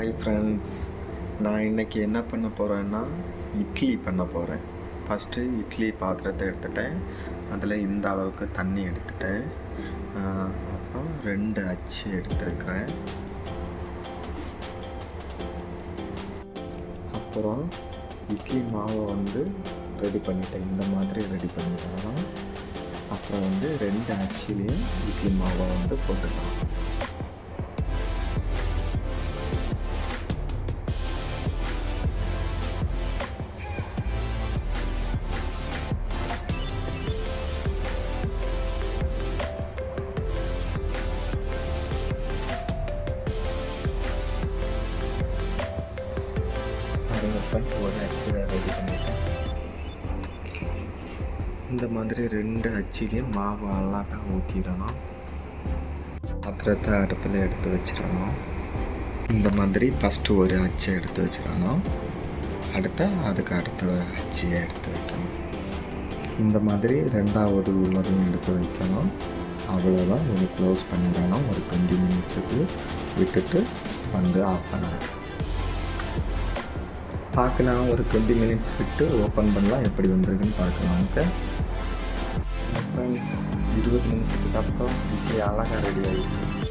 Hi friends நான் இன்றைக்கி என்ன பண்ண போகிறேன்னா இட்லி பண்ண போகிறேன் ஃபஸ்ட்டு இட்லி பாத்திரத்தை எடுத்துட்டேன். அதில் இந்த அளவுக்கு தண்ணி எடுத்துட்டேன். அப்புறம் ரெண்டு அச்சு எடுத்துருக்கிறேன். அப்புறம் இட்லி மாவை வந்து ரெடி பண்ணிட்டேன். இந்த மாதிரி ரெடி பண்ணிட்டோம்னா அப்புறம் வந்து ரெண்டு அச்சிலையும் இட்லி மாவை வந்து போட்டுக்கலாம். ஒரு அச்சு ரெடி பண்ணிட்டேன் இந்த மாதிரி ரெண்டு அச்சிலையும் மாவு அழகாக ஊற்றிடணும் பாத்திரத்தை அடுப்பில் எடுத்து வச்சிடணும். இந்த மாதிரி ஃபஸ்ட்டு ஒரு அச்சை எடுத்து வச்சிடணும். அடுத்த அதுக்கு அடுத்த அச்சியை எடுத்து வைக்கணும். இந்த மாதிரி ரெண்டாவது உள்ளதையும் எடுத்து வைக்கணும். அவ்வளோதான் இது க்ளோஸ் பண்ணிடணும். ஒரு டுவெண்ட்டி மினிட்ஸுக்கு விட்டுட்டு வந்து ஆஃப் பண்ணணும். பார்க்கலாம். ஒரு டுவெண்ட்டி மினிட்ஸ் விட்டு ஓப்பன் பண்ணலாம். எப்படி வந்திருக்குன்னு பார்க்கலாம். ஓகே? ஃப்ரெண்ட்ஸ் இருபது நிமிஷத்துக்கு அப்புறம் இட்லி அழகாக ரெடி ஆகிருக்கு